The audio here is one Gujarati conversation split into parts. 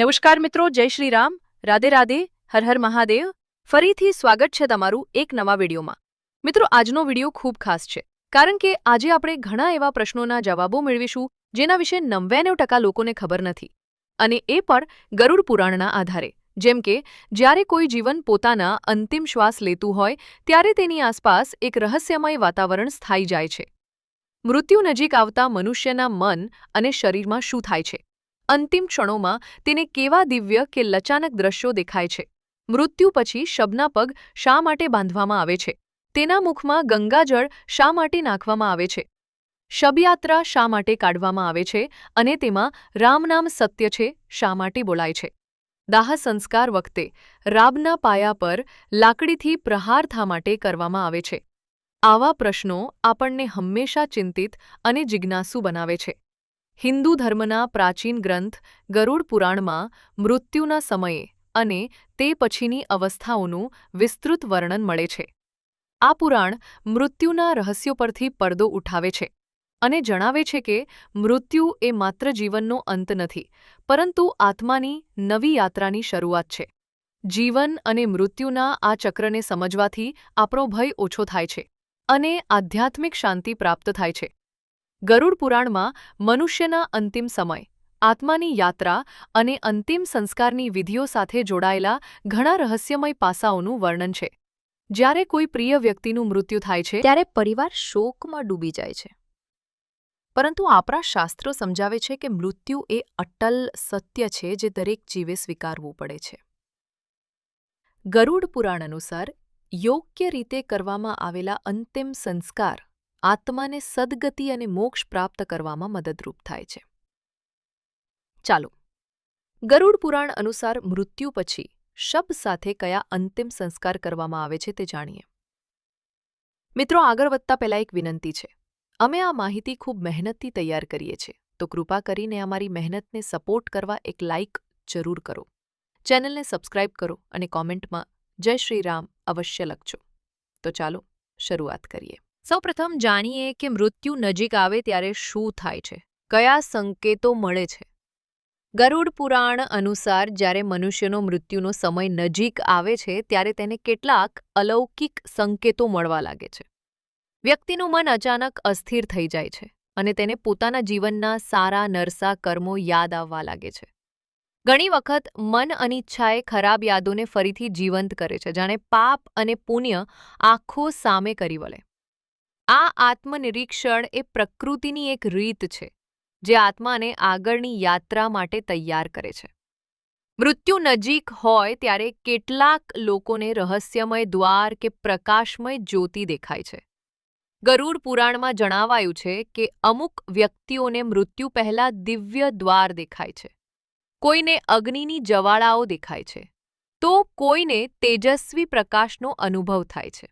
નમસ્કાર મિત્રો, જય શ્રી રામ. રાધે રાધે, હર હર મહાદેવ. ફરીથી સ્વાગત છે તમારું એક નવા વિડીયોમાં. મિત્રો, આજનો વીડિયો ખૂબ ખાસ છે. કારણ કે આજે આપણે ઘણા એવા પ્રશ્નોના જવાબો મેળવીશું, જેના વિશે નવ્યાણું ટકા લોકોને ખબર નથી. અને એ પણ ગરુડ પુરાણના આધારે. જેમ કે, જ્યારે કોઈ જીવન પોતાના અંતિમ શ્વાસ લેતું હોય, ત્યારે તેની આસપાસ એક રહસ્યમય વાતાવરણ સ્થાયી જાય છે. મૃત્યુ નજીક આવતા મનુષ્યના મન અને શરીરમાં શું થાય છે? અંતિમ ક્ષણોમાં તેને કેવા દિવ્ય કે લચાનક દ્રશ્યો દેખાય છે? મૃત્યુ પછી શબના પગ શા માટે બાંધવામાં આવે છે? તેના મુખમાં ગંગાજળ શા માટે નાખવામાં આવે છે? શબયાત્રા શા માટે કાઢવામાં આવે છે અને તેમાં રામનામ સત્ય છે શા માટે બોલાય છે? દાહ સંસ્કાર વખતે રાબના પાયા પર લાકડીથી પ્રહાર થા માટે કરવામાં આવે છે. આવા પ્રશ્નો આપણને હંમેશા ચિંતિત અને જિજ્ઞાસુ બનાવે છે. હિન્દુ ધર્મના પ્રાચીન ગ્રંથ ગરુડ પુરાણમાં મૃત્યુના સમયે અને તે પછીની અવસ્થાઓનું વિસ્તૃત વર્ણન મળે છે. આ પુરાણ મૃત્યુના રહસ્યો પરથી પડદો ઉઠાવે છે અને જણાવે છે કે મૃત્યુ એ માત્ર જીવનનો અંત નથી, પરંતુ આત્માની નવી યાત્રાની શરૂઆત છે. જીવન અને મૃત્યુના આ ચક્રને સમજવાથી આપણો ભય ઓછો થાય છે અને આધ્યાત્મિક શાંતિ પ્રાપ્ત થાય છે. ગરુડ પુરાણમાં મનુષ્યના અંતિમ સમય, આત્માની યાત્રા અને અંતિમ સંસ્કારની વિધિઓ સાથે જોડાયેલા ઘણા રહસ્યમય પાસાઓનું વર્ણન છે. જ્યારે કોઈ પ્રિય વ્યક્તિનું મૃત્યુ થાય છે, ત્યારે પરિવાર શોકમાં ડૂબી જાય છે. પરંતુ આપણા શાસ્ત્રો સમજાવે છે કે મૃત્યુ એ અટલ સત્ય છે જે દરેક જીવે સ્વીકારવું પડે છે. ગરુડ પુરાણ અનુસાર, યોગ્ય રીતે કરવામાં આવેલા અંતિમ સંસ્કાર આત્માને સદગતિ અને મોક્ષ પ્રાપ્ત કરવામાં મદદરૂપ થાય છે. ચાલો, ગરુડ પુરાણ અનુસાર મૃત્યુ પછી શબ સાથે કયા અંતિમ સંસ્કાર કરવામાં આવે છે તે જાણીએ. મિત્રો, આગળ વધતા પહેલાં એક વિનંતી છે. અમે આ માહિતી ખૂબ મહેનતથી તૈયાર કરીએ છીએ, તો કૃપા કરીને અમારી મહેનતને સપોર્ટ કરવા એક લાઇક જરૂર કરો. ચેનલને સબસ્ક્રાઇબ કરો અને કોમેન્ટમાં જય શ્રી રામ અવશ્ય લખજો. તો ચાલો, શરૂઆત કરીએ. સૌપ્રથમ જાણીએ કે મૃત્યુ નજીક આવે ત્યારે શું થાય છે, કયા સંકેતો મળે છે. ગરુડ પુરાણ અનુસાર જ્યારે મનુષ્યનો મૃત્યુનો સમય નજીક આવે છે, ત્યારે તેને કેટલાક અલૌકિક સંકેતો મળવા લાગે છે. વ્યક્તિનું મન અચાનક અસ્થિર થઈ જાય છે અને તેને પોતાના જીવનના સારા નરસા કર્મો યાદ આવવા લાગે છે. ઘણી વખત મન અનિચ્છાએ ખરાબ યાદોને ફરીથી જીવંત કરે છે, જાણે પાપ અને પુણ્ય આખો સામે કરી વળે. આ આત્મનિરીક્ષણ એ પ્રકૃતિની એક રીત છે, જે આત્માને આગળની યાત્રા માટે તૈયાર કરે છે. મૃત્યુ નજીક હોય ત્યારે કેટલાક લોકોને રહસ્યમય દ્વાર કે પ્રકાશમય જ્યોતિ દેખાય છે. ગરુડ પુરાણમાં જણાવાયું છે કે અમુક વ્યક્તિઓને મૃત્યુ પહેલાં દિવ્ય દ્વાર દેખાય છે. કોઈને અગ્નિની જવાળાઓ દેખાય છે. તો કોઈને તેજસ્વી પ્રકાશનો અનુભવ થાય છે.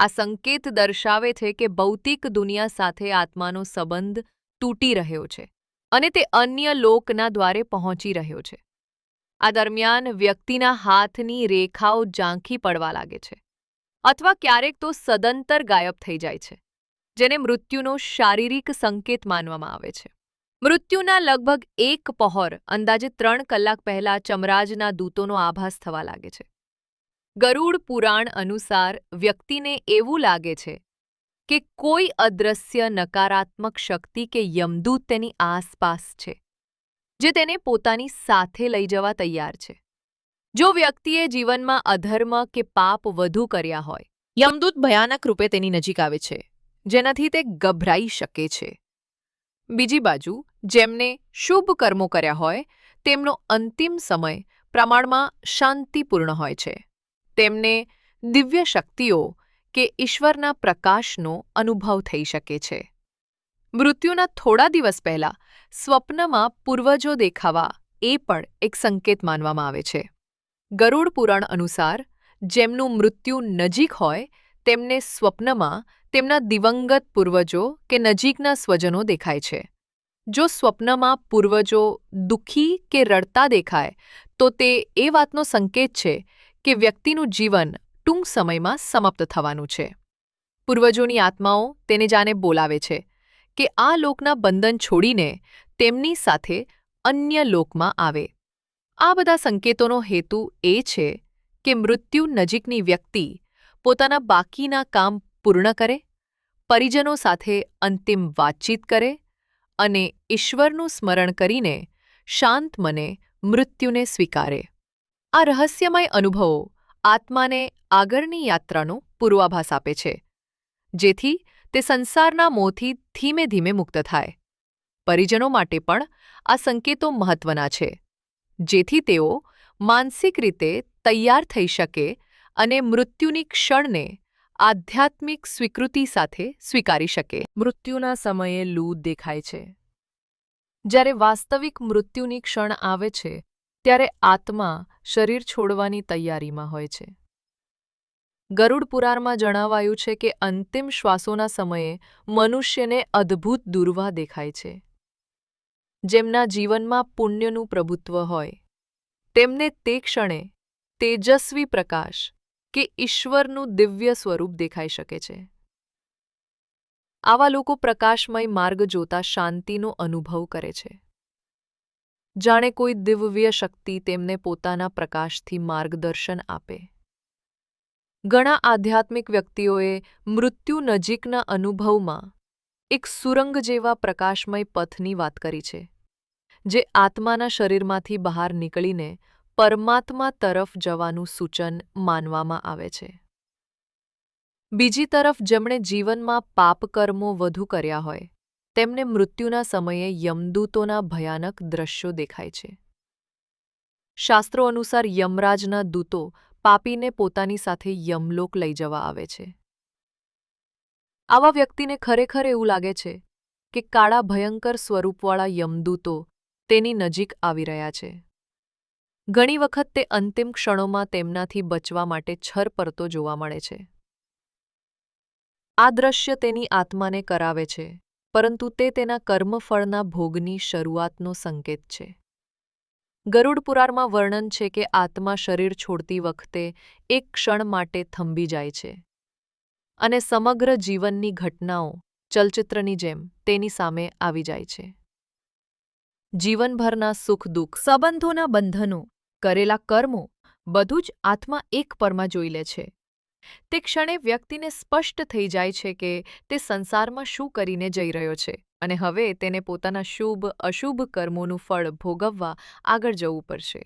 આ સંકેત દર્શાવે છે કે ભૌતિક દુનિયા સાથે આત્માનો સંબંધ તૂટી રહ્યો છે અને તે અન્ય લોકના દ્વારે પહોંચી રહ્યો છે. આ દરમિયાન વ્યક્તિના હાથની રેખાઓ ઝાંખી પડવા લાગે છે અથવા ક્યારેક તો સદંતર ગાયબ થઈ જાય છે, જેને મૃત્યુનો શારીરિક સંકેત માનવામાં આવે છે. મૃત્યુના લગભગ એક પહોર અંદાજે ત્રણ કલાક પહેલા ચમરાજના દૂતોનો આભાસ થવા લાગે છે. ગરુડ પુરાણ અનુસાર વ્યક્તિને એવું લાગે છે કે કોઈ અદ્રશ્ય નકારાત્મક શક્તિ કે યમદૂત તેની આસપાસ છે, જે તેને પોતાની સાથે લઈ જવા તૈયાર છે. જો વ્યક્તિએ જીવનમાં અધર્મ કે પાપ વધુ કર્યા હોય, યમદૂત ભયાનક રૂપે તેની નજીક આવે છે, જેનાથી તે ગભરાઈ શકે છે. બીજી બાજુ, જેમને શુભ કર્મો કર્યા હોય, તેમનો અંતિમ સમય પ્રમાણમાં શાંતિપૂર્ણ હોય છે. તેમને દિવ્ય શક્તિઓ કે ઈશ્વરના પ્રકાશનો અનુભવ થઈ શકે છે. મૃત્યુના થોડા દિવસ પહેલા સ્વપ્નમાં પૂર્વજો દેખાવા એ પણ એક સંકેત માનવામાં આવે છે. ગરુડ પુરાણ અનુસાર જેમનું મૃત્યુ નજીક હોય તેમને સ્વપ્નમાં તેમના દિવંગત પૂર્વજો કે નજીકના સ્વજનો દેખાય છે. જો સ્વપ્નમાં પૂર્વજો દુઃખી કે રડતા દેખાય તો તે એ વાતનો સંકેત છે કે વ્યક્તિનું જીવન ટૂંક સમયમાં સમાપ્ત થવાનું છે. પૂર્વજોની આત્માઓ તેને જાણે બોલાવે છે કે આ લોકના બંધન છોડીને તેમની સાથે અન્ય લોકમાં આવે. આ બધા સંકેતોનો હેતુ એ છે કે મૃત્યુ નજીકની વ્યક્તિ પોતાના બાકીના કામ પૂર્ણ કરે, પરિજનો સાથે અંતિમ વાતચીત કરે અને ઈશ્વરનું સ્મરણ કરીને શાંત મને મૃત્યુને સ્વીકારે. આ રહસ્યમય અનુભવો આત્માને આગળની યાત્રાનો પૂર્વાભાસ આપે છે, જેથી તે સંસારના મોહથી ધીમે ધીમે મુક્ત થાય. પરિજનો માટે પણ આ સંકેતો મહત્વના છે, જેથી તેઓ માનસિક રીતે તૈયાર થઈ શકે અને મૃત્યુની ક્ષણને આધ્યાત્મિક સ્વીકૃતિ સાથે સ્વીકારી શકે. મૃત્યુના સમયે લૂ દેખાય છે. જ્યારે વાસ્તવિક મૃત્યુની ક્ષણ આવે છે ત્યારે આત્મા શરીર છોડવાની તૈયારીમાં હોય છે. ગરુડ પુરાણમાં જણાવાયું છે કે અંતિમ શ્વાસોના સમયે મનુષ્યને અદ્ભુત દુર્વા દેખાય છે. જેમના જીવનમાં પુણ્યનું પ્રભુત્વ હોય, તેમને તે ક્ષણે તેજસ્વી પ્રકાશ કે ઈશ્વરનું દિવ્ય સ્વરૂપ દેખાઈ શકે છે. આવા લોકો પ્રકાશમય માર્ગ જોતા શાંતિનો અનુભવ કરે છે. જાણે કોઈ દિવ્ય શક્તિ તેમને પોતાના પ્રકાશથી માર્ગદર્શન આપે. ઘણા આધ્યાત્મિક વ્યક્તિઓએ મૃત્યુ નજીકના અનુભવમાં એક સુરંગ જેવા પ્રકાશમય પથની વાત કરી છે, જે આત્માના શરીરમાંથી બહાર નીકળીને પરમાત્મા તરફ જવાનું સૂચન માનવામાં આવે છે. બીજી તરફ, જેમણે જીવનમાં પાપકર્મો વધુ કર્યા હોય તેમને મૃત્યુના સમયે યમદૂતોના ભયાનક દ્રશ્યો દેખાય છે. શાસ્ત્રો અનુસાર યમરાજના દૂતો પાપીને પોતાની સાથે યમલોક લઈ જવા આવે છે. આવા વ્યક્તિને ખરેખર એવું લાગે છે કે કાળા ભયંકર સ્વરૂપવાળા યમદૂતો તેની નજીક આવી રહ્યા છે. ઘણી વખત તે અંતિમ ક્ષણોમાં તેમનાથી બચવા માટે છર પરતો જોવા મળે છે. આ દ્રશ્ય તેની આત્માને કરાવે છે. પરંતુ તે તેના કર્મફળના ભોગની શરૂઆતનો સંકેત છે. ગરુડ પુરાણમાં વર્ણન છે કે આત્મા શરીર છોડતી વખતે એક ક્ષણ માટે થંભી જાય છે. અને સમગ્ર જીવનની ઘટનાઓ ચલચિત્રની જેમ તેની સામે આવી જાય છે. જીવનભરના સુખ દુઃખ, સંબંધોના બંધનો, કરેલા કર્મો, બધું જ આત્મા એક પરમાં જોઈ લે છે. તે ક્ષણે વ્યક્તિને સ્પષ્ટ થઈ જાય છે કે તે સંસારમાં શું કરીને જઈ રહ્યો છે અને હવે તેને પોતાના શુભ, અશુભ કર્મોનું ફળ ભોગવવા આગળ જવું પડશે.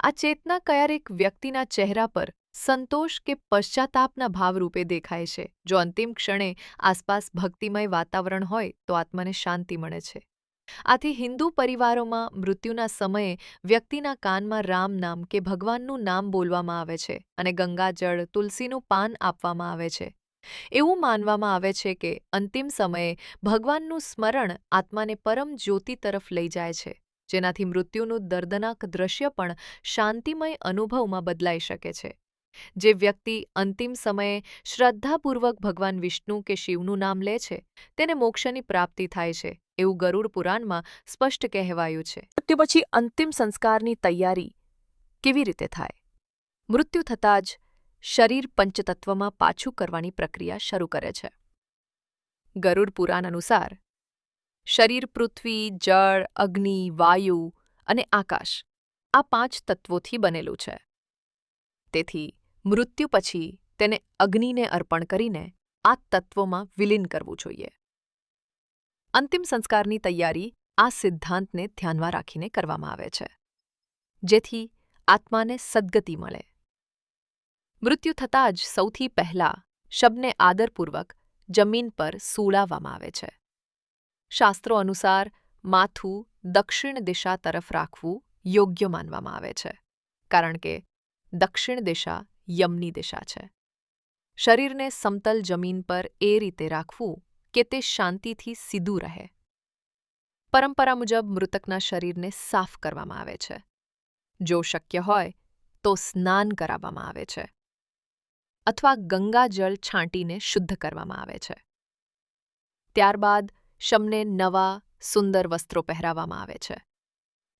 આ ચેતના કયારેક વ્યક્તિના ચહેરા પર સંતોષ કે પશ્ચાતાપના ભાવરૂપે દેખાય છે. જો અંતિમ ક્ષણે આસપાસ ભક્તિમય વાતાવરણ હોય તો આત્માને શાંતિ મળે છે. આથી હિન્દુ પરિવારોમાં મૃત્યુના સમયે વ્યક્તિના કાનમાં રામ નામ કે ભગવાનનું નામ બોલવામાં આવે છે અને ગંગાજળ, તુલસીનું પાન આપવામાં આવે છે. એવું માનવામાં આવે છે કે અંતિમ સમયે ભગવાનનું સ્મરણ આત્માને પરમ જ્યોતિ તરફ લઈ જાય છે, જેનાથી મૃત્યુનું દર્દનાક દ્રશ્ય પણ શાંતિમય અનુભવમાં બદલાઈ શકે છે. જે વ્યક્તિ અંતિમ સમયે શ્રદ્ધાપૂર્વક ભગવાન વિષ્ણુ કે શિવનું નામ લે છે, તેને મોક્ષની પ્રાપ્તિ થાય છે એવું ગરુડ પુરાણમાં સ્પષ્ટ કહેવાયું છે. મૃત્યુ પછી અંતિમ સંસ્કારની તૈયારી કેવી રીતે થાય? મૃત્યુ થતાં જ શરીર પંચતત્વમાં પાછું કરવાની પ્રક્રિયા શરૂ કરે છે. ગરુડ પુરાણ અનુસાર શરીર પૃથ્વી, જળ, અગ્નિ, વાયુ અને આકાશ આ પાંચ તત્વોથી બનેલું છે. તેથી મૃત્યુ પછી તેને અગ્નિને અર્પણ કરીને આ તત્વોમાં વિલીન કરવું જોઈએ. અંતિમ સંસ્કારની તૈયારી આ સિદ્ધાંતને ધ્યાનમાં રાખીને કરવામાં આવે છે, જેથી આત્માને સદ્ગતિ મળે. મૃત્યુ થતાં જ સૌથી પહેલા શબને આદરપૂર્વક જમીન પર સૂળાવવામાં આવે છે. શાસ્ત્રો અનુસાર માથું દક્ષિણ દિશા તરફ રાખવું યોગ્ય માનવામાં આવે છે, કારણ કે દક્ષિણ દિશા યમની દિશા છે. શરીરને સમતલ જમીન પર એ રીતે રાખવું કે તે શાંતિથી સીધું રહે. પરંપરા મુજબ મૃતકના શરીરને સાફ કરવામાં આવે છે. જો શક્ય હોય, તો સ્નાન કરાવવામાં આવે છે. અથવા ગંગાજળ છાંટીને શુદ્ધ કરવામાં આવે છે. ત્યારબાદ શમને નવા, સુંદર વસ્ત્રો પહેરાવવામાં આવે છે.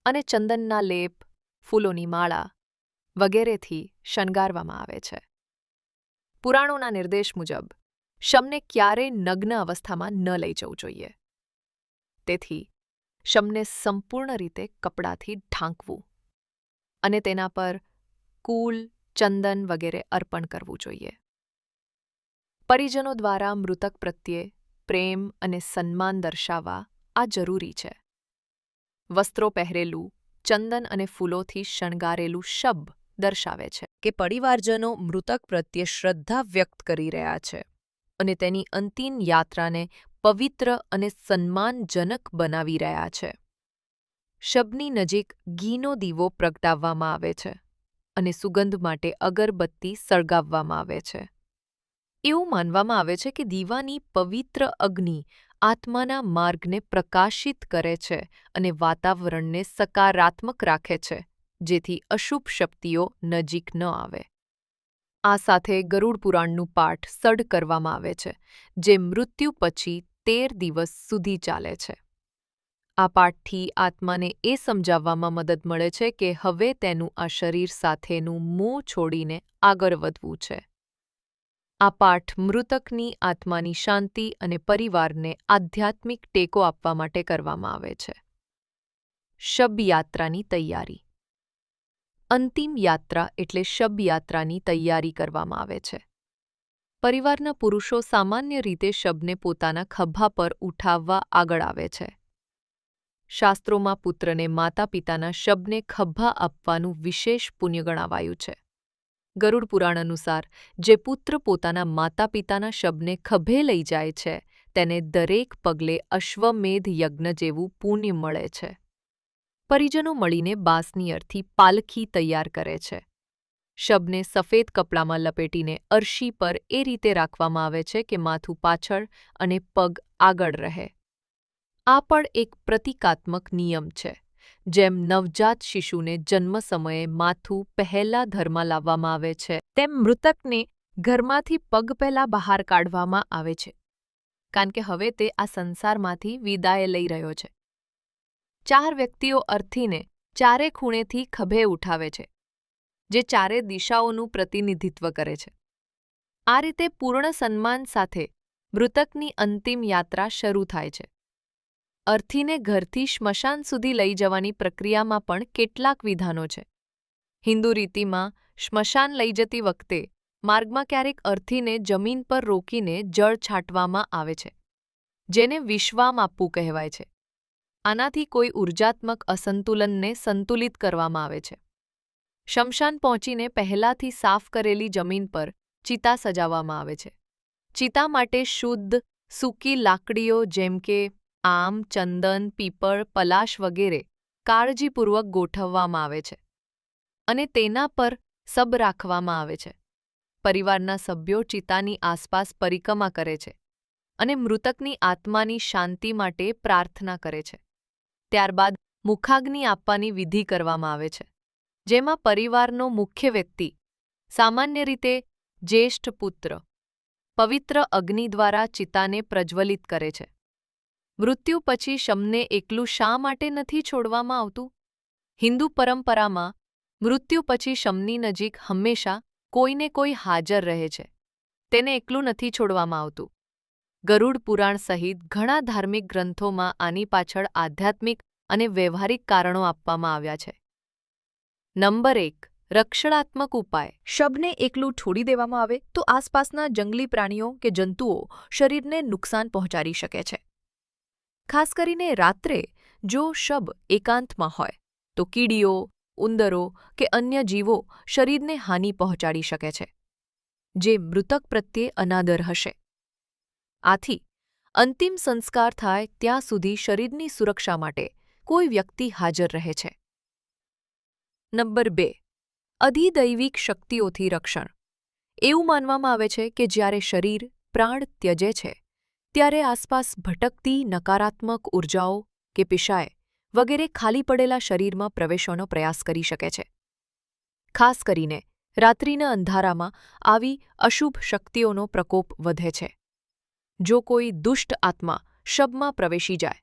અને ચંદનના લેપ, ફૂલોની માળા વગેરેથી શણગારવામાં આવે છે. પુરાણોના નિર્દેશ મુજબ શમને ક્યારેય નગ્ન અવસ્થામાં ન લઈ જવું જોઈએ. તેથી, શમને સંપૂર્ણ રીતે કપડાથી ઢાંકવું અને તેના પર કૂલ ચંદન વગેરે અર્પણ કરવું જોઈએ. પરિજનો દ્વારા મૃતક પ્રત્યે પ્રેમ અને સન્માન દર્શાવવા આ જરૂરી છે. વસ્ત્રો પહેરેલું, ચંદન અને ફૂલોથી શણગારેલું શબ દર્શાવે છે કે પરિવારજનો મૃતક પ્રત્યે શ્રદ્ધા વ્યક્ત કરી રહ્યા છે. અને તેની અંતિમ યાત્રાને પવિત્ર અને સન્માનજનક બનાવી રહ્યા છે. શબની નજીક ઘીનો દીવો પ્રગટાવવામાં આવે છે અને સુગંધ માટે અગરબત્તી સળગાવવામાં આવે છે. એવું માનવામાં આવે છે કે દીવાની પવિત્ર અગ્નિ આત્માના માર્ગને પ્રકાશિત કરે છે અને વાતાવરણને સકારાત્મક રાખે છે, જેથી અશુભ શક્તિઓ નજીક ન આવે. આ સાથે ગરુડ પુરાણનું પાઠ સડ કરવામાં આવે છે, જે મૃત્યુ પછી તેર દિવસ સુધી ચાલે છે. આ પાઠથી આત્માને એ સમજાવવામાં મદદ મળે છે કે હવે તેનું આ શરીર સાથેનું મોં છોડીને આગળ વધવું છે. આ પાઠ મૃતકની આત્માની શાંતિ અને પરિવારને આધ્યાત્મિક ટેકો આપવા માટે કરવામાં આવે છે. શબયાત્રાની તૈયારી અંતિમ યાત્રા એટલે શબયાત્રાની તૈયારી કરવામાં આવે છે. પરિવારના પુરુષો સામાન્ય રીતે શબને પોતાના ખભા પર ઉઠાવવા આગળ આવે છે. શાસ્ત્રોમાં પુત્રને માતા પિતાના શબને ખભા આપવાનું વિશેષ પુણ્ય ગણાવાયું છે. ગરુડ પુરાણ અનુસાર, જે પુત્ર પોતાના માતા પિતાના શબને ખભે લઈ જાય છે, તેને દરેક પગલે અશ્વમેધ યજ્ઞ જેવું પુણ્ય મળે છે. પરિજનો મળીને બાસની અર્થી પાલખી તૈયાર કરે છે. શબને સફેદ કપડામાં લપેટીને અરશી પર એ રીતે રાખવામાં આવે છે કે માથું પાછળ અને પગ આગળ રહે. આ પણ એક પ્રતિકાત્મક નિયમ છે, જેમ નવજાત શિશુને જન્મ સમયે માથું પહેલા ધરમાં લાવવામાં આવે છે, તેમ મૃતકને ઘરમાંથી પગ પહેલા બહાર કાઢવામાં આવે છે. કારણ કે હવે તે આ સંસારમાંથી વિદાય લઈ રહ્યો છે. ચાર વ્યક્તિઓ અર્થીને ચારે ખૂણેથી ખભે ઉઠાવે છે, જે ચારે દિશાઓનું પ્રતિનિધિત્વ કરે છે. આ રીતે પૂર્ણ સન્માન સાથે મૃતકની અંતિમ યાત્રા શરૂ થાય છે. અર્થીને ઘરથી સ્મશાન સુધી લઈ જવાની પ્રક્રિયામાં પણ કેટલાક વિધાનો છે. હિન્દુ રીતિમાં સ્મશાન લઈ જતી વખતે માર્ગમાં ક્યારેક અર્થીને જમીન પર રોકીને જળ છાંટવામાં આવે છે, જેને વિશ્વામ આપવું કહેવાય છે. આનાથી કોઈ ઉર્જાત્મક અસંતુલનને સંતુલિત કરવામાં આવે છે. શમશાન પહોંચીને પહેલાથી સાફ કરેલી જમીન પર ચિતા સજાવવામાં આવે છે. ચિતા માટે શુદ્ધ, સૂકી લાકડીઓ જેમ કે આમ, ચંદન, પીપળ, પલાશ વગેરે કાળજીપૂર્વક ગોઠવવામાં આવે છે અને તેના પર સબ રાખવામાં આવે છે. પરિવારના સભ્યો ચિતાની આસપાસ પરિક્રમા કરે છે અને મૃતકની આત્માની શાંતિ માટે પ્રાર્થના કરે છે. ત્યારબાદ મુખાગ્નિ આપવાની વિધિ કરવામાં આવે છે, જેમાં પરિવારનો મુખ્ય વ્યક્તિ, સામાન્ય રીતે જ્યેષ્ઠ પુત્ર, પવિત્ર અગ્નિ દ્વારા ચિતાને પ્રજ્વલિત કરે છે. મૃત્યુ પછી શમને એકલું શા માટે નથી છોડવામાં આવતું? હિન્દુ પરંપરામાં મૃત્યુ પછી શમની નજીક હંમેશા કોઈને કોઈ હાજર રહે છે, તેને એકલું નથી છોડવામાં આવતું. ગરુડ પુરાણ સહિત ઘણા ધાર્મિક ગ્રંથોમાં આની પાછળ આધ્યાત્મિક અને વ્યવહારિક કારણો આપવામાં આવ્યા છે. નંબર એક, રક્ષણાત્મક ઉપાય. શબને એકલું છોડી દેવામાં આવે તો આસપાસના જંગલી પ્રાણીઓ કે જંતુઓ શરીરને નુકસાન પહોંચાડી શકે છે. ખાસ કરીને રાત્રે જો શબ એકાંતમાં હોય, તો કીડીઓ, ઉંદરો કે અન્ય જીવો શરીરને હાનિ પહોંચાડી શકે છે, જે મૃતક પ્રત્યે અનાદર હશે. આથી અંતિમ સંસ્કાર થાય ત્યાં સુધી શરીરની સુરક્ષા માટે કોઈ વ્યક્તિ હાજર રહે છે. નંબર બે. અધિદૈવિક શક્તિઓથી રક્ષણ. એવું માનવામાં આવે છે કે જ્યારે શરીર, પ્રાણ ત્યજે છે, ત્યારે આસપાસ ભટકતી નકારાત્મક ઉર્જાઓ કે પિશાય વગેરે ખાલી પડેલા શરીરમાં પ્રવેશવાનો પ્રયાસ કરી શકે છે. ખાસ કરીને રાત્રિના અંધારામાં આવી અશુભ શક્તિઓનો પ્રકોપ વધે છે. જો કોઈ દુષ્ટ આત્મા શબમાં પ્રવેશી જાય,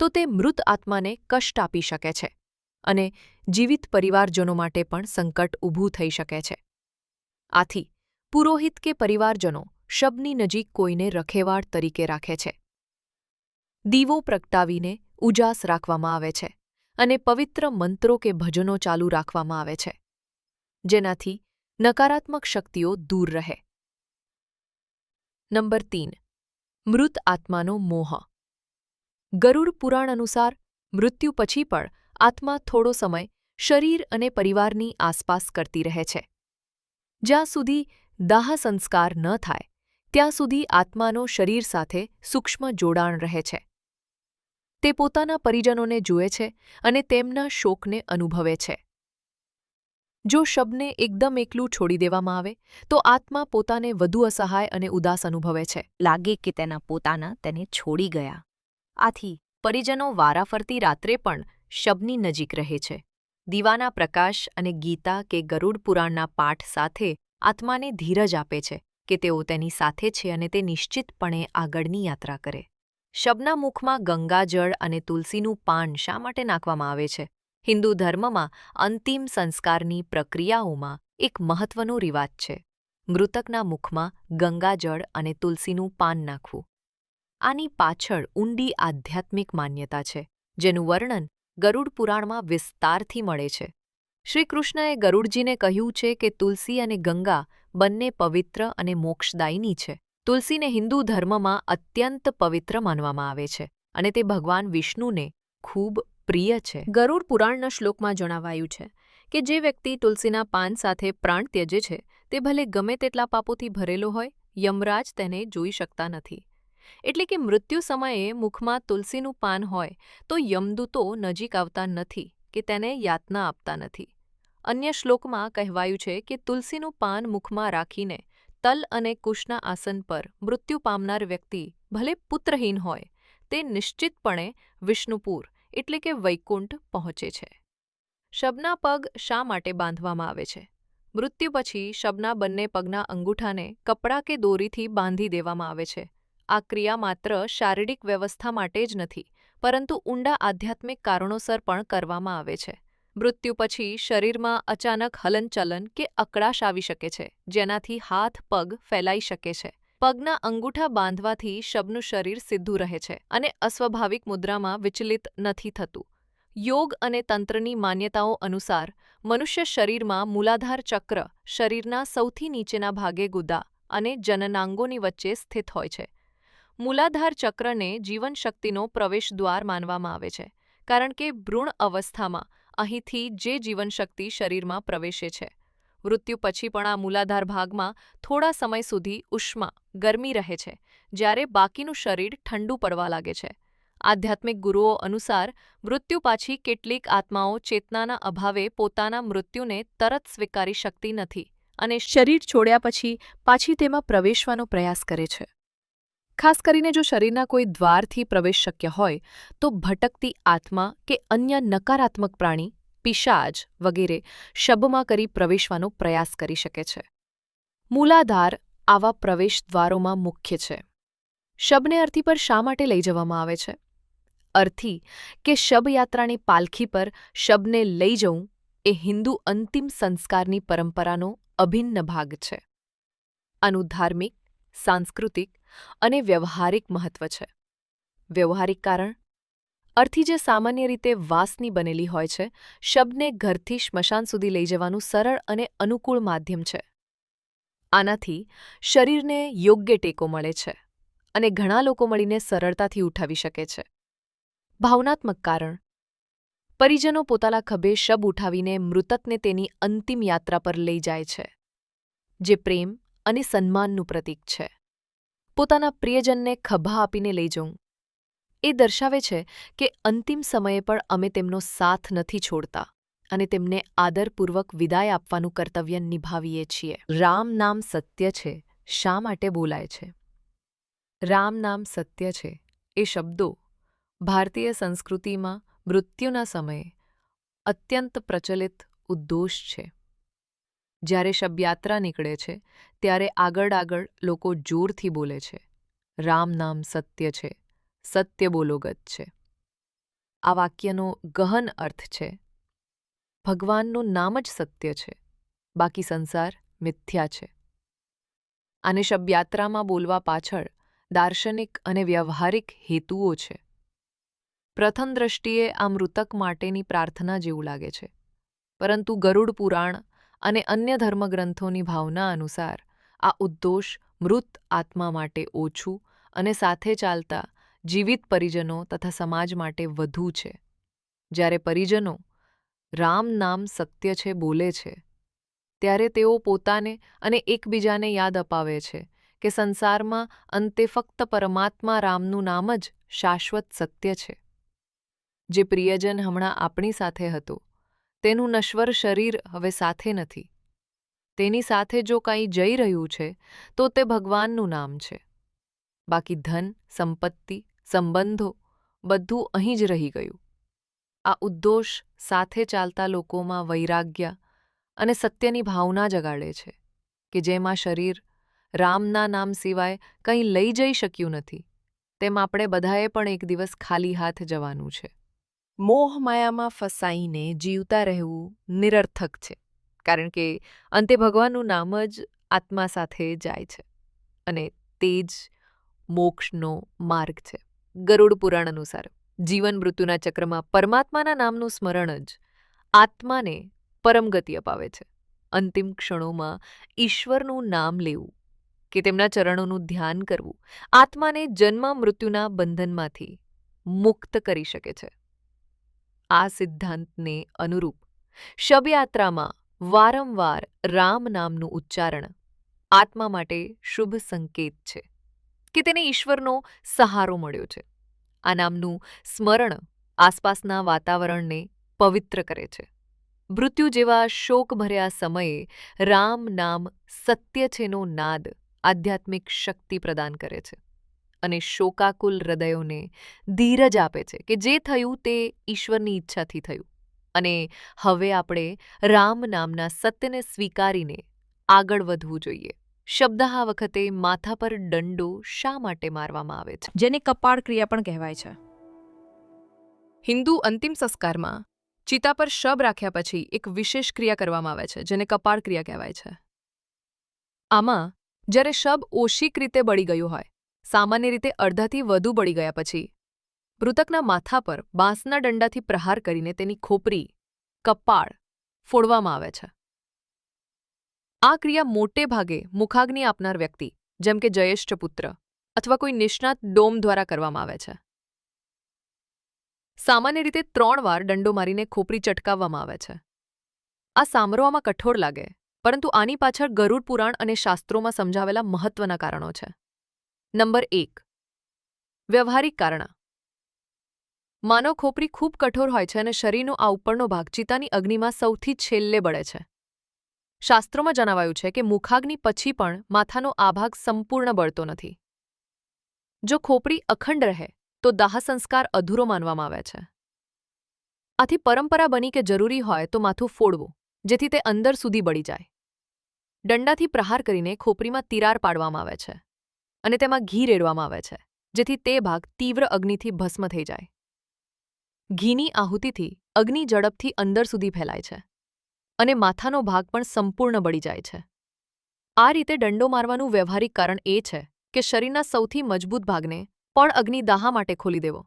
તો તે મૃત આત્માને કષ્ટ આપી શકે છે અને જીવિત પરિવારજનો માટે પણ સંકટ ઊભું થઈ શકે છે. આથી, પુરોહિત કે પરિવારજનો શબની નજીક કોઈને રખેવાળ તરીકે રાખે છે. દીવો પ્રગટાવીને ઉજાસ રાખવામાં આવે છે અને પવિત્ર મંત્રો કે ભજનો ચાલુ રાખવામાં આવે છે, જેનાથી નકારાત્મક શક્તિઓ દૂર રહે. નંબર તીન મૃત આત્માનો મોહ. ગરુડ પુરાણ અનુસાર, મૃત્યુ પછી પણ આત્મા થોડો સમય શરીર અને પરિવારની આસપાસ કરતી રહે છે. જ્યાં સુધી દાહ સંસ્કાર ન થાય, ત્યાં સુધી આત્માનો શરીર સાથે સૂક્ષ્મ જોડાણ રહે છે. તે પોતાના પરિજનોને જુએ છે અને તેમના શોકને અનુભવે છે. જો શબને એકદમ એકલું છોડી દેવામાં આવે, તો આત્મા પોતાને વધુ અસહાય અને ઉદાસ અનુભવે છે. લાગે કે તેના પોતાના તેને છોડી ગયા. આથી પરિજનો વારાફરતી રાત્રે પણ શબની નજીક રહે છે. દીવાના પ્રકાશ અને ગીતા કે ગરુડ પુરાણના પાઠ સાથે આત્માને ધીરજ આપે છે કે તેઓ તેની સાથે છે અને તે નિશ્ચિતપણે આગળની યાત્રા કરે. શબના મુખમાં ગંગાજળ અને તુલસીનું પાન શા માટે નાખવામાં આવે છે? હિન્દુ ધર્મમાં અંતિમ સંસ્કારની પ્રક્રિયાઓમાં એક મહત્વનો રિવાજ છે. મૃતકના મુખમાં ગંગાજળ અને તુલસીનું પાન નાખવું. આની પાછળ ઊંડી આધ્યાત્મિક માન્યતા છે, જેનું વર્ણન ગરુડ પુરાણમાં વિસ્તારથી મળે છે. શ્રી કૃષ્ણએ ગરુડજીને કહ્યું છે કે તુલસી અને ગંગા બંને પવિત્ર અને મોક્ષદાયિની છે. તુલસીને હિન્દુ ધર્મમાં અત્યંત પવિત્ર માનવામાં આવે છે અને તે ભગવાન વિષ્ણુને ખૂબ પ્રિય છે. ગરુડ પુરાણના શ્લોકમાં જણાવાયું છે કે જે વ્યક્તિ તુલસીના પાન સાથે પ્રાણ ત્યજે છે, તે ભલે ગમે તેટલા પાપોથી ભરેલો હોય, યમરાજ તેને જોઈ શકતા નથી. એટલે કે મૃત્યુ સમયે મુખમાં તુલસીનું પાન હોય, તો યમદૂતો નજીક આવતા નથી કે તેને યાતના આપતા નથી. અન્ય શ્લોકમાં કહેવાયું છે કે તુલસીનું પાન મુખમાં રાખીને તલ અને કુશના આસન પર મૃત્યુ પામનાર વ્યક્તિ ભલે પુત્રહીન હોય, તે નિશ્ચિતપણે વિષ્ણુપુર એટલે કે વૈકુંઠ પહોંચે છે. શબના પગ શા માટે બાંધવામાં આવે છે? મૃત્યુ પછી શબના બંને પગના અંગૂઠાને કપડાં કે દોરીથી બાંધી દેવામાં આવે છે. આ ક્રિયા માત્ર શારીરિક વ્યવસ્થા માટે જ નથી, પરંતુ ઊંડા આધ્યાત્મિક કારણોસર પણ કરવામાં આવે છે. મૃત્યુ પછી શરીરમાં અચાનક હલનચલન કે અકળાશ આવી શકે છે, જેનાથી હાથ, પગ ફેલાઈ શકે છે. પગના અંગૂઠા બાંધવાથી શબનું શરીર સીધું રહે છે અને અસ્વાભાવિક મુદ્રામાં વિચલિત નથી થતું. યોગ અને તંત્રની માન્યતાઓ અનુસાર, મનુષ્ય શરીરમાં મૂલાધાર ચક્ર શરીરના સૌથી નીચેના ભાગે ગુદા અને જનનાંગોની વચ્ચે સ્થિત હોય છે. મૂલાધાર ચક્રને જીવનશક્તિનો પ્રવેશદ્વાર માનવામાં આવે છે, કારણ કે ભ્રૂણ અવસ્થામાં અહીંથી જે જીવનશક્તિ શરીરમાં પ્રવેશે છે. મૃત્યુ પછી પણ આ મૂલાધાર ભાગમાં થોડા સમય સુધી ઉષ્મા, ગરમી રહે છે, જ્યારે બાકીનું શરીર ઠંડુ પડવા લાગે છે. આધ્યાત્મિક ગુરુઓ અનુસાર મૃત્યુ પાછી કેટલીક આત્માઓ ચેતનાના અભાવે પોતાના મૃત્યુને તરત સ્વીકારી શકતી નથી અને શરીર છોડ્યા પછી પાછી તેમાં પ્રવેશવાનો પ્રયાસ કરે છે. ખાસ કરીને જો શરીરના કોઈ દ્વારથી પ્રવેશ શક્ય હોય, તો ભટકતી આત્મા કે અન્ય નકારાત્મક પ્રાણી પિશાજ વગેરે શબમાં કરી પ્રવેશવાનો પ્રયાસ કરી શકે છે. મૂલાધાર આવા પ્રવેશ દ્વારોમાં મુખ્ય છે. શબને અર્થી પર શા માટે લઈ જવામાં આવે છે? અર્થી કે શબયાત્રાની પાલખી પર શબને લઈ જવું એ હિન્દુ અંતિમ સંસ્કારની પરંપરાનો અભિન્ન ભાગ છે. આનું ધાર્મિક, સાંસ્કૃતિક અને વ્યવહારિક મહત્વ છે. વ્યવહારિક કારણ અર્થી જે સામાન્ય રીતે વાસની બનેલી હોય છે, શબને ઘરથી સ્મશાન સુધી લઈ જવાનું સરળ અને અનુકૂળ માધ્યમ છે. આનાથી શરીરને યોગ્ય ટેકો મળે છે અને ઘણા લોકો મળીને સરળતાથી ઉઠાવી શકે છે. ભાવનાત્મક કારણ. પરિજનો પોતાના ખભે શબ ઉઠાવીને મૃતકને તેની અંતિમ યાત્રા પર લઈ જાય છે, જે પ્રેમ અને સન્માનનું પ્રતીક છે. પોતાના પ્રિયજનને ખભા આપીને લઈ જવું. એ દર્શાવે છે કે અંતિમ સમયે પણ અમે તેમનો સાથ નથી છોડતા અને તેમને આદરપૂર્વક વિદાય આપવાનું કર્તવ્ય નિભાવીએ છીએ. રામ નામ સત્ય છે, શા માટે બોલાય છે? રામ નામ સત્ય છે એ શબ્દો ભારતીય સંસ્કૃતિમાં મૃત્યુના સમયે અત્યંત પ્રચલિત ઉદ્દોષ છે. જ્યારે શબયાત્રા નીકળે છે, ત્યારે આગળ આગળ લોકો જોરથી બોલે છે, રામ નામ સત્ય છે સત્ય બોલોગત છે. આ વાક્યનો ગહન અર્થ છે. ભગવાનનું નામ જ સત્ય છે. બાકી સંસાર મિથ્યા છે. આને શબ્દયાત્રામાં બોલવા પાછળ દાર્શનિક અને વ્યવહારિક હેતુઓ છે. પ્રથમ દ્રષ્ટિએ આ મૃતક માટેની પ્રાર્થના જેવું લાગે છે. પરંતુ ગરુડ પુરાણ અને અન્ય ધર્મગ્રંથોની ભાવના અનુસાર આ ઉદ્દોષ મૃત આત્મા માટે ઓછું અને સાથે ચાલતા જીવિત પરિજનો તથા સમાજ માટે વધુ છે. જ્યારે પરિજનો રામ નામ સત્ય છે, બોલે છે, ત્યારે તેઓ પોતાને અને એકબીજાને યાદ અપાવે છે કે સંસારમાં અંતે ફક્ત પરમાત્મા રામનું નામ જ શાશ્વત સત્ય છે. જે પ્રિયજન હમણાં આપણી સાથે હતો, તેનું નશ્વર શરીર હવે સાથે નથી. તેની સાથે જો કાંઈ જઈ રહ્યું છે, તો તે ભગવાનનું નામ છે. બાકી ધન, સંપત્તિ સંબંધો બધું અહીં જ રહી ગયું. આ ઉદ્દોષ સાથે ચાલતા લોકોમાં વૈરાગ્ય અને સત્યની ભાવના જગાડે છે કે જેમાં શરીર રામના નામ સિવાય કંઈ લઈ જઈ શક્યું નથી, તેમ આપણે બધાએ પણ એક દિવસ ખાલી હાથ જવાનું છે. મોહ માયામાં ફસાઈને જીવતા રહેવું નિરર્થક છે, કારણ કે અંતે ભગવાનનું નામ જ આત્મા સાથે જાય છે અને તે જ મોક્ષનો માર્ગ છે. ગરુડ પુરાણ અનુસાર. જીવન મૃત્યુના ચક્રમાં પરમાત્માના નામનું સ્મરણ જ આત્માને પરમગતિ અપાવે છે. અંતિમ ક્ષણોમાં ઈશ્વરનું નામ લેવું કે તેમના ચરણોનું ધ્યાન કરવું આત્માને જન્મ મૃત્યુના બંધનમાંથી મુક્ત કરી શકે છે. આ સિદ્ધાંતને અનુરૂપ શબયાત્રામાં વારંવાર રામ નામનું ઉચ્ચારણ આત્મા માટે શુભ સંકેત છે. કે તેને ઈશ્વરનો સહારો મળ્યો છે. આ નામનું સ્મરણ આસપાસના વાતાવરણને પવિત્ર કરે છે. મૃત્યુ જેવા શોકભર્યા સમયે રામ નામ સત્ય છેનો નાદ આધ્યાત્મિક શક્તિ પ્રદાન કરે છે અને શોકાકુલ હૃદયોને ધીરજ આપે છે કે જે થયું તે ઈશ્વરની ઈચ્છાથી થયું. અને હવે આપણે રામ નામના સત્યને સ્વીકારીને આગળ વધવું જોઈએ. શબ્દ આ વખતે માથા પર દંડો શા માટે મારવામાં આવે છે? જેને કપાળ ક્રિયા પણ કહેવાય છે. હિન્દુ અંતિમ સંસ્કારમાં ચિતા પર શબ રાખ્યા પછી એક વિશેષ ક્રિયા કરવામાં આવે છે જેને કપાળ ક્રિયા કહેવાય છે. આમાં જ્યારે શબ ઓશિક રીતે બળી ગયું હોય સામાન્ય રીતે અડધાથી વધુ બળી ગયા પછી મૃતકના માથા પર બાંસના દંડાથી પ્રહાર કરીને તેની ખોપરી કપાળ ફોડવામાં આવે છે. આ ક્રિયા મોટે ભાગે મુખાગ્નિ આપનાર વ્યક્તિ, જેમ કે જયેષ્ઠ પુત્ર અથવા કોઈ નિષ્ણાત ડોમ દ્વારા કરવામાં આવે છે. સામાન્ય રીતે ત્રણ વાર દંડો મારીને ખોપરી ચટકાવવામાં આવે છે. આ સાંભળવામાં કઠોર લાગે, પરંતુ આની પાછળ ગરુડ પુરાણ અને શાસ્ત્રોમાં સમજાવેલા મહત્વના કારણો છે. નંબર એક. વ્યવહારિક કારણ. માનવ ખોપરી ખૂબ કઠોર હોય છે અને શરીરનો આ ઉપરનો ભાગ ચિતાની અગ્નિમાં સૌથી છેલ્લે બળે છે. શાસ્ત્રોમાં જણાવાયું છે કે મુખાગ્નિ પછી પણ માથાનો આ ભાગ સંપૂર્ણ બળતો નથી. જો ખોપડી અખંડ રહે, તો દાહ સંસ્કાર અધૂરો માનવામાં આવે છે. આથી પરંપરા બની કે જરૂરી હોય તો માથું ફોડવું, જેથી તે અંદર સુધી બળી જાય. દંડાથી પ્રહાર કરીને ખોપરીમાં તિરાર પાડવામાં આવે છે અને તેમાં ઘી રેડવામાં આવે છે, જેથી તે ભાગ તીવ્ર અગ્નિથી ભસ્મ થઈ જાય. ઘીની આહુતિથી અગ્નિ ઝડપથી અંદર સુધી ફેલાય છે. અને માથાનો ભાગ પણ સંપૂર્ણ બળી જાય છે. આ રીતે દંડો મારવાનું વ્યવહારિક કારણ એ છે કે શરીરના સૌથી મજબૂત ભાગને પણ અગ્નિ દાહા માટે ખોલી દેવો,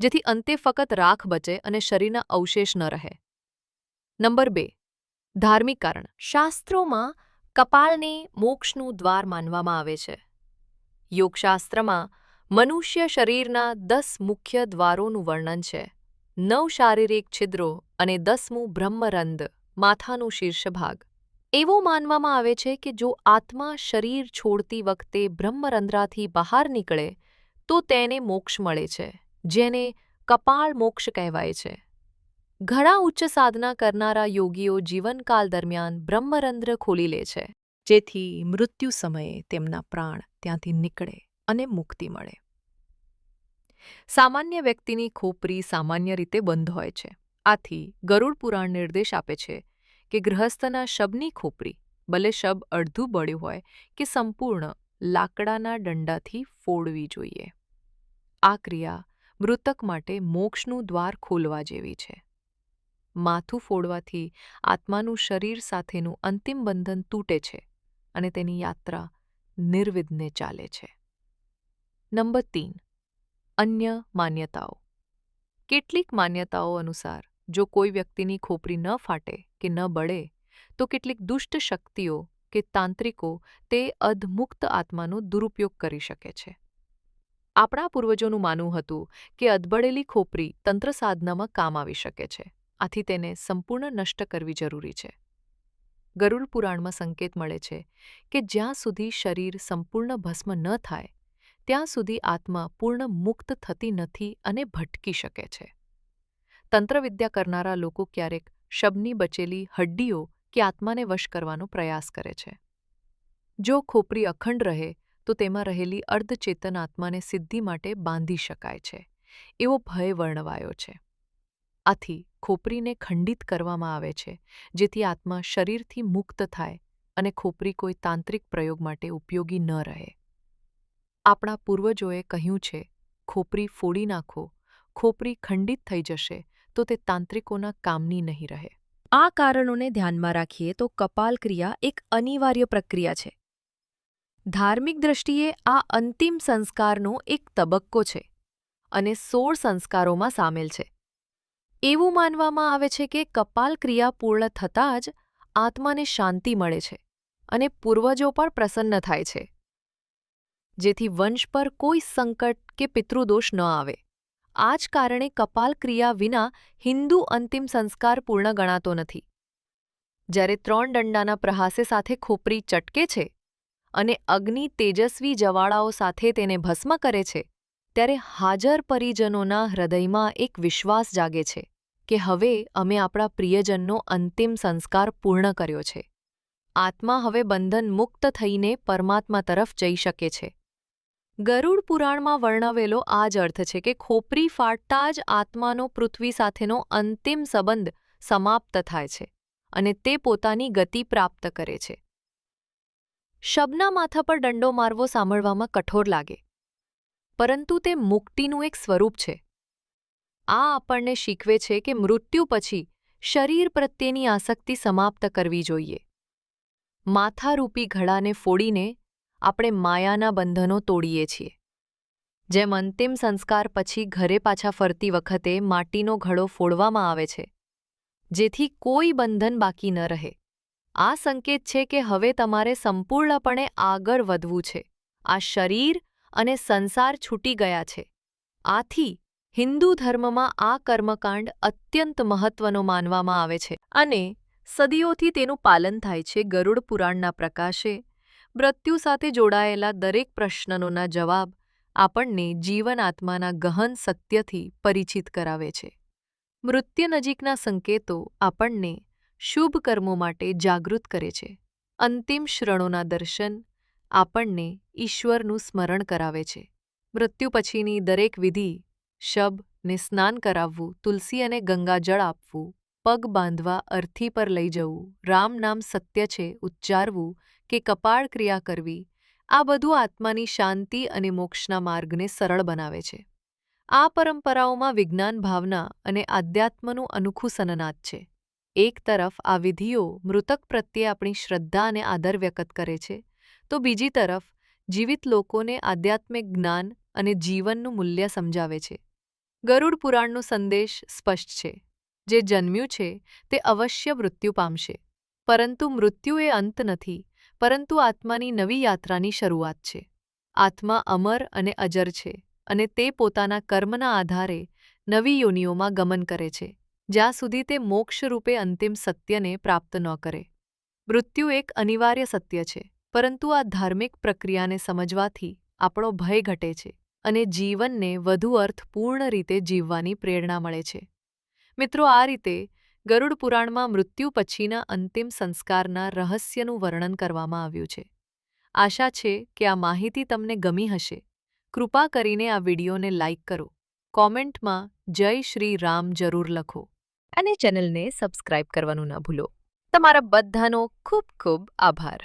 જેથી અંતે ફક્ત રાખ બચે અને શરીરના અવશેષ ન રહે. નંબર બે, ધાર્મિક કારણ. શાસ્ત્રોમાં કપાળને મોક્ષનું દ્વાર માનવામાં આવે છે. યોગશાસ્ત્રમાં મનુષ્ય શરીરના દસ મુખ્ય દ્વારોનું વર્ણન છે. નવ શારીરિક છિદ્રો અને દસમું બ્રહ્મરંધ. માથાનું શીર્ષ ભાગ એવું માનવામાં આવે છે કે જો આત્મા શરીર છોડતી વખતે બ્રહ્મરંધ્રાથી બહાર નીકળે, તો તેને મોક્ષ મળે છે, જેને કપાળ મોક્ષ કહેવાય છે. ઘણા ઉચ્ચ સાધના કરનારા યોગીઓ જીવનકાલ દરમિયાન બ્રહ્મરંધ્ર ખોલી લે છે, જેથી મૃત્યુ સમયે તેમના પ્રાણ ત્યાંથી નીકળે અને મુક્તિ મળે. સામાન્ય વ્યક્તિની ખોપરી સામાન્ય રીતે બંધ હોય છે. આથી ગરુડ પુરાણ નિર્દેશ આપે છે કે ગૃહસ્થના શબની ખોપરી, ભલે શબ અડધું બળ્યું હોય, કે સંપૂર્ણ, લાકડાના દંડાથી ફોડવી જોઈએ. આ ક્રિયા મૃતક માટે મોક્ષનું દ્વાર ખોલવા જેવી છે. માથું ફોડવાથી આત્માનું શરીર સાથેનું અંતિમ બંધન તૂટે છે અને તેની યાત્રા નિર્વિઘ્ને ચાલે છે. નંબર તીન અન્ય માન્યતાઓ. કેટલીક માન્યતાઓ અનુસાર જો કોઈ વ્યક્તિની ખોપરી ન ફાટે કે ન બળે, તો કેટલીક દુષ્ટ શક્તિઓ કે તાંત્રિકો તે અધમુક્ત આત્માનો દુરુપયોગ કરી શકે છે. આપણા પૂર્વજોનું માનવું હતું કે અધબળેલી ખોપરી તંત્ર સાધનામાં કામ આવી શકે છે, આથી તેને સંપૂર્ણ નષ્ટ કરવી જરૂરી છે. ગરુડ પુરાણમાં સંકેત મળે છે કે જ્યાં સુધી શરીર સંપૂર્ણ ભસ્મ ન થાય, ત્યાં સુધી આત્મા પૂર્ણ મુક્ત થતી નથી અને ભટકી શકે છે. તંત્રવિદ્યા કરનારા લોકો ક્યારેક શબની બચેલી હડ્ડીઓ કે આત્માને વશ કરવાનો પ્રયાસ કરે છે. જો ખોપરી અખંડ રહે, તો તેમાં રહેલી અર્ધચેતન આત્માને સિદ્ધિ માટે બાંધી શકાય છે. એવો ભય વર્ણવાયો છે. આથી ખોપરીને ખંડિત કરવામાં આવે છે, જેથી આત્મા શરીરથી મુક્ત થાય અને ખોપરી કોઈ તાંત્રિક પ્રયોગ માટે ઉપયોગી ન રહે. આપણા પૂર્વજોએ કહ્યું છે, ખોપરી ફોડી નાખો. ખોપરી ખંડિત થઈ જશે તો તે તાંત્રિકોના કામની નહીં રહે. આ કારણોને ધ્યાનમાં રાખીએ તો કપાલ ક્રિયા એક અનિવાર્ય પ્રક્રિયા છે. ધાર્મિક દ્રષ્ટિએ આ અંતિમ સંસ્કારનો એક તબક્કો છે અને સોળ સંસ્કારોમાં સામેલ છે. એવું માનવામાં આવે છે કે કપાલ ક્રિયા પૂર્ણ થતાં જ આત્માને શાંતિ મળે છે અને પૂર્વજો પણ પ્રસન્ન થાય છે. જેથી વંશ પર કોઈ સંકટ કે પિતૃદોષ ન આવે. આ જ કારણે કપાલ ક્રિયા વિના હિન્દુ અંતિમ સંસ્કાર પૂર્ણ ગણાતો નથી. જ્યારે ત્રણ દંડાના પ્રહાસે સાથે ખોપરી ચટકે છે અને અગ્નિ તેજસ્વી જવાળાઓ સાથે તેને ભસ્મ કરે છે, ત્યારે હાજર પરિજનોના હૃદયમાં એક વિશ્વાસ જાગે છે કે હવે અમે આપણા પ્રિયજનનો અંતિમ સંસ્કાર પૂર્ણ કર્યો છે. આત્મા હવે બંધન મુક્ત થઈને પરમાત્મા તરફ જઈ શકે છે. ગરુડ પુરાણમાં વર્ણવેલો આ જ અર્થ છે કે ખોપરી ફાટતા જ આત્માનો પૃથ્વી સાથેનો અંતિમ સંબંધ સમાપ્ત થાય છે અને તે પોતાની ગતિ પ્રાપ્ત કરે છે. શબના માથા પર દંડો મારવો સાંભળવામાં કઠોર લાગે, પરંતુ તે મુક્તિનું એક સ્વરૂપ છે. આ આપણને શીખવે છે કે મૃત્યુ પછી શરીર પ્રત્યેની આસક્તિ સમાપ્ત કરવી જોઈએ. માથારૂપી ઘડાને ફોડીને આપણે માયાના બંધનો તોડીએ છીએ. જેમ અંતિમ સંસ્કાર પછી ઘરે પાછા ફરતી વખતે માટીનો ઘડો ફોડવામાં આવે છે, જેથી કોઈ બંધન બાકી ન રહે. આ સંકેત છે કે હવે તમારે સંપૂર્ણપણે આગળ વધવું છે. આ શરીર અને સંસાર છૂટી ગયા છે. આથી હિન્દુ ધર્મમાં આ કર્મકાંડ અત્યંત મહત્વનો માનવામાં આવે છે. અને સદીઓથી તેનું પાલન થાય છે ગરુડ પુરાણના પ્રકાશે મૃત્યુ સાથે જોડાયેલા દરેક પ્રશ્નનોના જવાબ આપણને જીવન આત્માના ગહન સત્યથી પરિચિત કરાવે છે. મૃત્યુ નજીકના સંકેતો આપણને શુભ કર્મો માટે જાગૃત કરે છે. અંતિમ શ્રણોના દર્શન આપણને ઈશ્વરનું સ્મરણ કરાવે છે. મૃત્યુ પછીની દરેક વિધિ શબ ને સ્નાન કરાવવું, તુલસી અને ગંગાજળ આપવું, પગ બાંધવા, અર્થી પર લઈ જવું, રામ નામ સત્ય છે, ઉચ્ચારવું કે કપાળ ક્રિયા કરવી, આ બધું આત્માની શાંતિ અને મોક્ષના માર્ગને સરળ બનાવે છે. આ પરંપરાઓમાં વિજ્ઞાન ભાવના અને આધ્યાત્મનું અનોખું સનનાદ છે. એક તરફ આ વિધિઓ મૃતક પ્રત્યે આપણી શ્રદ્ધા અને આદર વ્યક્ત કરે છે, તો બીજી તરફ જીવિત લોકોને આધ્યાત્મિક જ્ઞાન અને જીવનનું મૂલ્ય સમજાવે છે. ગરુડ પુરાણનો સંદેશ સ્પષ્ટ છે. જે જન્મ્યું છે, તે અવશ્ય મૃત્યુ પામશે. પરંતુ મૃત્યુ એ અંત નથી. પરંતુ આત્માની નવી યાત્રાની શરૂઆત છે. આત્મા અમર અને અજર છે અને તે પોતાના કર્મના આધારે નવી યોનિઓમાં ગમન કરે છે, જ્યાં સુધી તે મોક્ષરૂપે અંતિમ સત્યને પ્રાપ્ત ન કરે. મૃત્યુ એક અનિવાર્ય સત્ય છે, પરંતુ આ ધાર્મિક પ્રક્રિયાને સમજવાથી આપણો ભય ઘટે છે અને જીવનને વધુ અર્થપૂર્ણ રીતે જીવવાની પ્રેરણા મળે છે. મિત્રો, આ રીતે ગરુડ પુરાણમાં મૃત્યુ પછીના અંતિમ સંસ્કારના રહસ્યનું વર્ણન કરવામાં આવ્યું છે. આશા છે કે આ માહિતી તમને ગમી હશે. કૃપા કરીને આ વિડીયોને લાઇક કરો. કોમેન્ટમાં જય શ્રી રામ જરૂર લખો. અને ચેનલને સબસ્ક્રાઇબ કરવાનું ન ભૂલો. તમારા બધાનો ખૂબ ખૂબ આભાર.